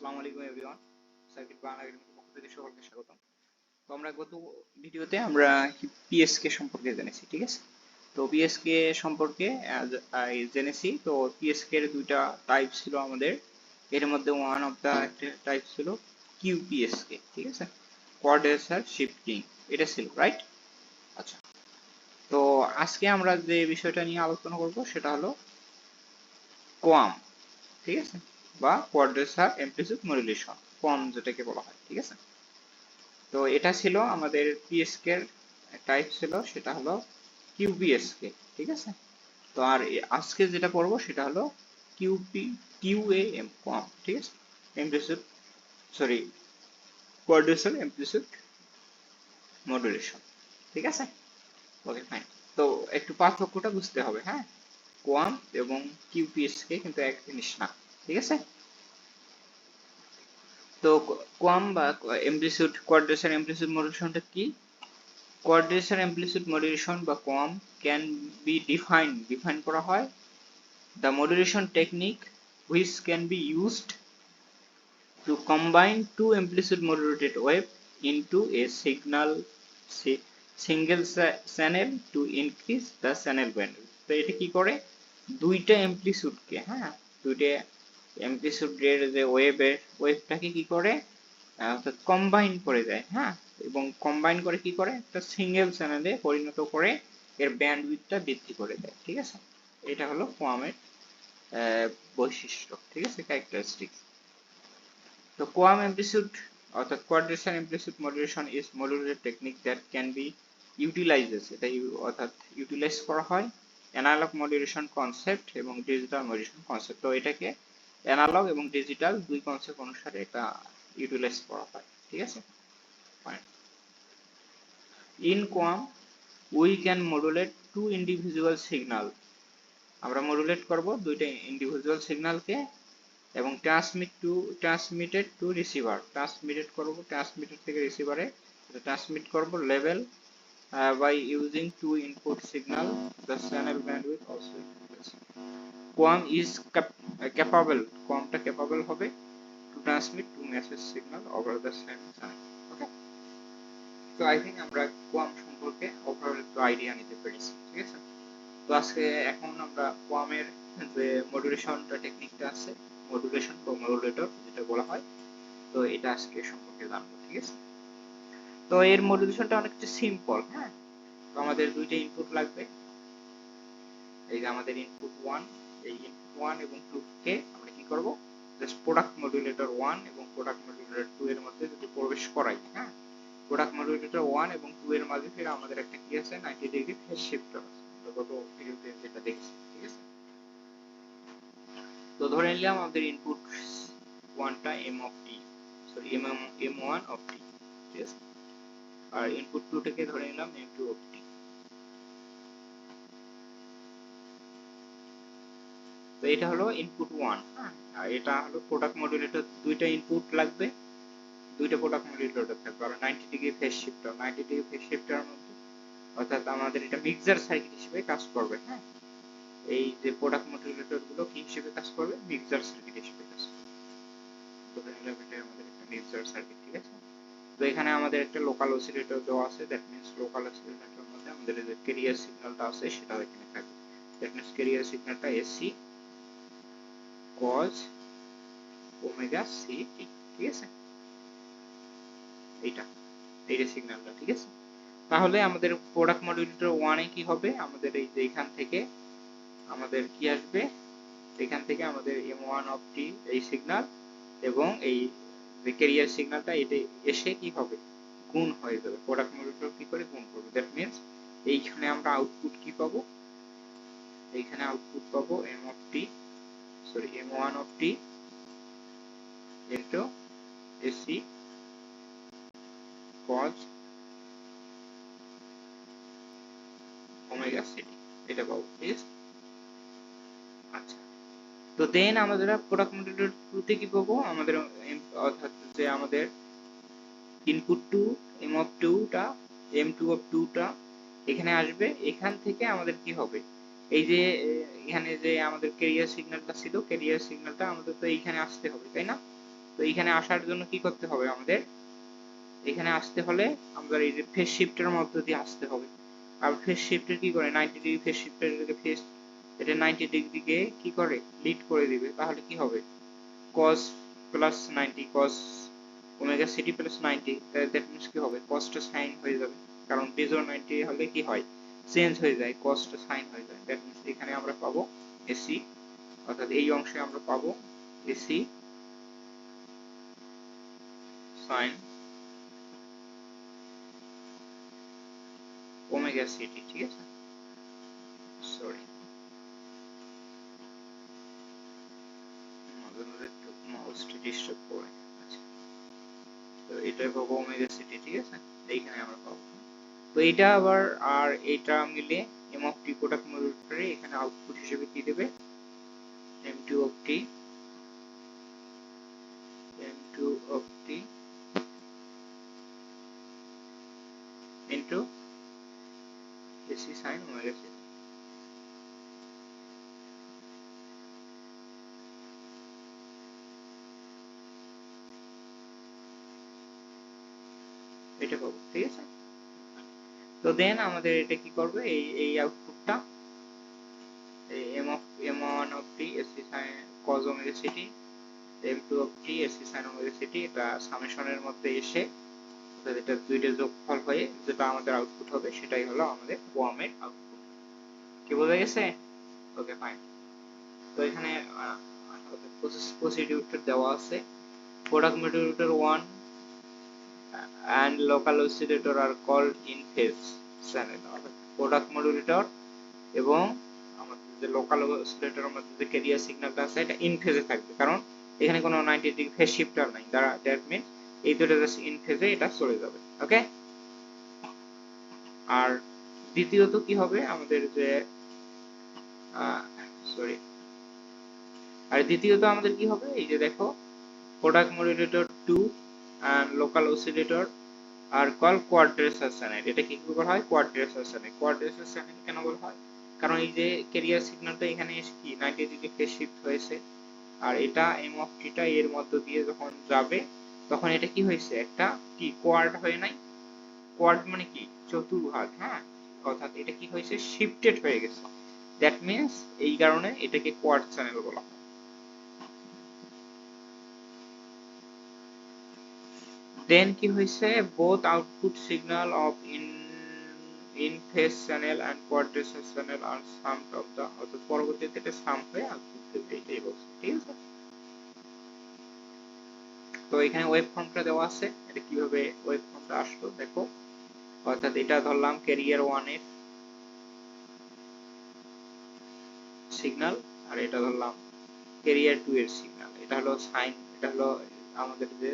আসসালামু আলাইকুম everyone circuit Bangla একাডেমির পক্ষ থেকে সকলকে স্বাগতম। তো আমরা গত ভিডিওতে আমরা পিএসকে সম্পর্কে জেনেছি ঠিক আছে? তো পিএসকে সম্পর্কে আহ, জেনেছি। তো পিএসকে এর দুইটা টাইপ ছিল আমাদের। এর মধ্যে ওয়ান অফ দা টাইপ ছিল কিউপিএসকে ঠিক আছে? কোয়ার্ডেসার শিফটিং এটা ছিল রাইট আচ্ছা। তো আজকে আমরা যে বিষয়টা নিয়ে আলোচনা করব সেটা হলো কোয়াম ঠিক আছে? বা কোয়াড্রেসার ইমপ্লিসিট মডুলেশন কোয়াম যেটাকে বলা হয়, ঠিক আছে? তো এটা ছিল আমাদের পিএসকে টাইপ ছিল, সেটা হলো কিউপিএসকে ঠিক আছে? তো আর আজকে যেটা পড়ব সেটা হলো কিউপি কিউএএম কোয়াম ঠিক আছে? Implicit sorry quadrature implicit modulation ঠিক আছে? ওকে ফাইন তো একটু পার্থক্যটা বুঝতে হবে হ্যাঁ? কোয়াম এবং কিউপিএসকে কিন্তু এক জিনিস না। ঠিক আছে? তো কোয়াম বা এমপ্লিসিউড কোয়াড্রেসার এমপ্লিসিউড মডুলেশনটা কি? কোয়াড্রেসার এমপ্লিসিউড মডুলেশন বা QAM can be define define করা হয়। The modulation technique which can be used to combine two implicit modulated wave into a signal sa- channel to increase the channel bandwidth তো এটা কি করে? দুইটা অ্যামপ্লিটিউডকে হ্যাঁ? দুইটা অ্যামপ্লিটিউডের যে ওয়েভের ওয়েভটাকে কি করে? অর্থাৎ কম্বাইন করে দেয় হ্যাঁ? এবং কম্বাইন করে কি করে? একটা সিঙ্গেল চ্যানেলে পরিণত করে এর ব্যান্ডউইথটা বৃদ্ধি করে দেয়, ঠিক আছে? এটা হলো কোয়ামের বৈশিষ্ট্য, ঠিক আছে? ক্যারেক্টারিস্টিক্স তো কোয়াম অ্যামপ্লিটিউড অর্থাৎ quadrature amplitude modulation is modulated technique that can be utilises এটা অর্থাৎ ইউটিলাইজ করা হয়। অ্যানালগ মডুলেশন কনসেপ্ট এবং ডিজিটাল মডুলেশন কনসেপ্ট তো এটাকে অ্যানালগ এবং ডিজিটাল দুই কনসেপ্ট অনুসারে এটা ইউটিলাইজ করা হয়, ঠিক আছে? In QAM we can modulate two individual signal আমরা মডুলেট করব দুইটা ইন্ডিভিজুয়াল সিগন্যালকে এবং transmit to transmitted to receiver transmitted করব ট্রান্সমিটেড থেকে রিসিভারে ট্রান্সমিট করব level by using two input signal the channel bandwidth also QAM is capable কোয়ামটা capable হবে? To transmit two message signal over the same channel okay তো I think আমরা QAM সম্পর্কে overall একটু idea নিতে পেরেছি, ঠিক আছে? তো আজকে এখন আমরা কোয়ামের যে মডুলেশনটা টেকনিকটা আছে মডুলেশন বা মডুলেটর যেটা বলা হয়, তো এটা আজকে সম্পর্কে জানব, ঠিক আছে? তো এর মডুলেশনটা অনেকটা সিম্পল হ্যাঁ? তো আমাদের দুইটা ইনপুট লাগবে। এই যে আমাদের ইনপুট ওয়ান এই ইনপুট ওয়ান এবং টু কে আমরা কি করব? জাস্ট প্রোডাক্ট মডুলেটর ওয়ান এবং প্রোডাক্ট মডুলেটর টু এর মধ্যে যদি প্রবেশ করাই হ্যাঁ? প্রোডাক্ট মডুলেটর ওয়ান এবং টু এর মাঝে ফের আমাদের একটা কি আছে? নাইনটি ডিগ্রি ফেজ শিফটার আছে গত ভিডিওতে যেটা দেখছি, ঠিক আছে? তো ধরে নিলাম আমাদের ইনপুট ওয়ানটা M of T sorry M M one of T ঠিক আছে? আর ইনপুট টুটাকে ধরে নিলাম এম টু অফ টি তো এটা হলো ইনপুট ওয়ান হ্যাঁ? আর এটা হলো প্রোডাক্ট মডুলেটর দুইটা ইনপুট লাগবে, দুইটা প্রোডাক্ট মডুলেটর থাকবে। আর ninety degree phase shifter ninety degree phase shifter মধ্যে, অর্থাৎ আমাদের এটা মিক্সার সার্কিট হিসেবে কাজ করবে হ্যাঁ? এই যে প্রোডাক্ট মডুলেটরগুলো কি হিসেবে কাজ করবে? মিক্সার সার্কিট হিসেবে কাজ করবে। আমাদের একটা মিক্সার সার্কিট ঠিক আছে? তো এখানে আমাদের একটা লোকাল অসিলেটর দেওয়া আছে দ্যাট মিন্স লোকাল অসিলেটরের মধ্যে আমাদের যে ক্যারিয়ার সিগন্যালটা আছে, সেটাও এখানে থাকবে। That means carrier সিগন্যালটা AC cos omega C T ঠিক আছে? এইটা এইটা সিগন্যালটা ঠিক আছে? তাহলে আমাদের প্রোডাক্ট মডুলেটর ওয়ানে কি হবে? আমাদের এই যে এখান থেকে আমাদের কি আসবে? এখান থেকে আমাদের এম ওয়ান অফ টি এই সিগন্যাল এবং এই যে ক্যারিয়ার সিগন্যালটা এটা এসে কি হবে? গুণ হয়ে যাবে। প্রোডাক্ট মডুলেটর কি করে গুণ করবে? দ্যাট মিন্স এইখানে আমরা আউটপুট কি পাবো? এইখানে আউটপুট পাবো M of T M one of T into AC cos omega C T এটা পাবো আছে আচ্ছা। তো দেন আমাদের প্রোডাক্ট মডেলের টুতে কি পাবো? আমাদের অর্থাৎ যে আমাদের ইনপুট টু এম অফ টুটা এম টু অফ টুটা এখানে আসবে, এখান থেকে আমাদের কি হবে? এই যে, এখানে যে আমাদের ক্যারিয়ার সিগন্যালটা ছিল ক্যারিয়ার সিগন্যালটা আমাদের তো এইখানে আসতে হবে, তাই না? তো এখানে আসার জন্য কি করতে হবে আমাদের? এখানে আসতে হলে আমাদের এই যে ফেস শিফটের মধ্য দিয়ে আসতে হবে। আর ফেস শিফটের কি করে? 90 ডিগ্রি ফেস শিফটের ফেস এটা 90 ডিগ্রিকে কি করে? লিড করে দিবে। তাহলে কি হবে? cos plus 90 cos omega C T plus 90 that means কি হবে? cos টা sin হয়ে যাবে। কারণ বেজোর 90 হলে কি হয়? চেঞ্জ হয়ে যায় cos টা sin হয়ে যায়। দ্যাট মিন্স এখানে আমরা পাবো এসি অর্থাৎ এই অংশে আমরা পাবো এসি sin ওমেগা সিটি ঠিক আছে? সরি মাউসটা ডিস্টার্ব করে তো এটাই পাবো ওমেগা সিটি ঠিক আছে? এইখানে আমরা পাবো। তো এটা আবার আর এটা মিলে এম অফ টি প্রোডাক্ট মডিউলটারে এখানে আউটপুট হিসেবে কি দেবে। M two of T M two of T into AC sine omega C T এটা পাবো, ঠিক আছে? তো দেন আমাদের এটা কি করবে? এই এই আউটপুটটা M one of T AC sine cos omega C T M two of T AC sine omega C T এটা সামেশনের মধ্যে এসে অর্থাৎ এটা দুইটা যোগফল হয়ে যেটা আমাদের আউটপুট হবে, সেটাই হলো আমাদের কোয়ামের আউটপুট কি বোঝা গেছে? ওকে ফাইন তো এখানে প্রসিডিউরটা দেওয়া আছে। Product modulator one and local oscillator are called in phase channel অর্থাৎ প্রোডাক্ট মডুলেটর এবং আমাদের যে লোকাল অসিলেটরের মধ্যে যে ক্যারিয়ার সিগন্যালটা আছে, এটা ইন ফেজে থাকবে। কারণ এখানে কোনো 90 ডিগ্রি ফেজ শিফটার নাই। দ্বারা দ্যাট মিন্স এই দুটো জাস্ট ইন ফেজে এটা চলে যাবে। ওকে আর দ্বিতীয়ত কি হবে? আমাদের যে সরি আর দ্বিতীয়ত আমাদের কি হবে? এই যে দেখো product modulator 2 and local oscillator are called quadtracer channel এটা কি বলা হয়? quadtracer channel quadtracer channel কেন বলা হয়? কারণ এই যে ক্যারিয়ার সিগন্যালটা এখানে এসে কি? 90 ডিগ্রি ফেজ শিফট হয়েছে? আর এটা এম অফ টিটা এর মধ্য দিয়ে যখন যাবে, তখন এটা কি হয়েছে? একটা কি কোয়াড হয়ে নাই? কোয়াড মানে কি? চতুর্ভাগ হ্যাঁ? অর্থাৎ এটা কি হয়েছে? শিফটেড হয়ে গেছে। দ্যাট মিন্স এই কারণে এটাকে কোয়াড চ্যানেল বলা হয়। দেন কি হয়েছে? Both output signal of in in phase channel and quadrature channel are summed of the অর্থাৎ পরবর্তীতে এটা সাম হয়ে আউটপুট দেবে এটাই বলছে, ঠিক আছে? তো এখানে ওয়েব ফর্মটা দেওয়া আছে, এটা কীভাবে ওয়েব আসলো দেখো। অর্থাৎ এটা ধরলাম ক্যারিয়ার ওয়ানের সিগন্যাল আর এটা ধরলাম ক্যারিয়ার টু এর সিগন্যাল এটা হলো সাইন এটা হলো আমাদের যে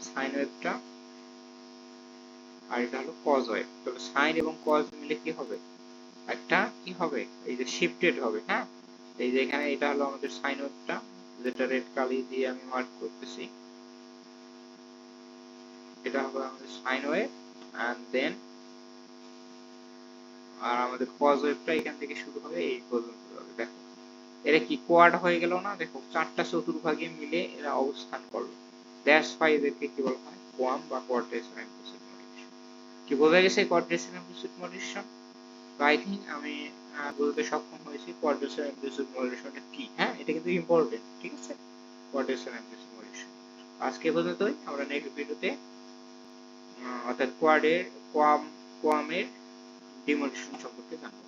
সাইন ওয়েভটা আর এটা হলো কজ ওয়েভ তবে সাইন এবং কজ মিলে কি হবে? একটা কি হবে? এই যে শিফটেড হবে হ্যাঁ? এই যে এখানে এটা হলো আমাদের সাইন ওয়েভটা যেটা রেড কালি দিয়ে আমি মার্ক করতেছি। এটা হবে আমাদের সাইন ওয়েভ এন্ড দেন আর আমাদের কজ ওয়েভটা এখান থেকে শুরু হবে এই পর্যন্ত হবে। দেখো, এরা কি কোয়াড হয়ে গেল না? দেখো, চারটা চতুর্ভাগে মিলে এরা অবস্থান করল। দ্যাটস ওয়াই এদেরকে কি বলা হয়? কোয়াম বা কোয়াড্রেশন ইমপ্লিসিট মডিফিকেশন কি বোঝা গেছে কোয়াড্রেশন ইমপ্লিসিট মডিফিকেশন তো আই থিঙ্ক আমি বলতে সক্ষম হয়েছি কোয়াড্রেশন ইমপ্লিসিট মডিফিকেশনটা কি? হ্যাঁ এটা কিন্তু ইম্পর্টেন্ট ঠিক আছে? কোয়াড্রেশন ইমপ্লিসিট মডিফিকেশন আজকে পর্যন্তই, আমরা নেক্সট ভিডিওতে অর্থাৎ কোয়াডের কোয়াম কোয়ামের ডিমোডিশন সম্পর্কে জানব।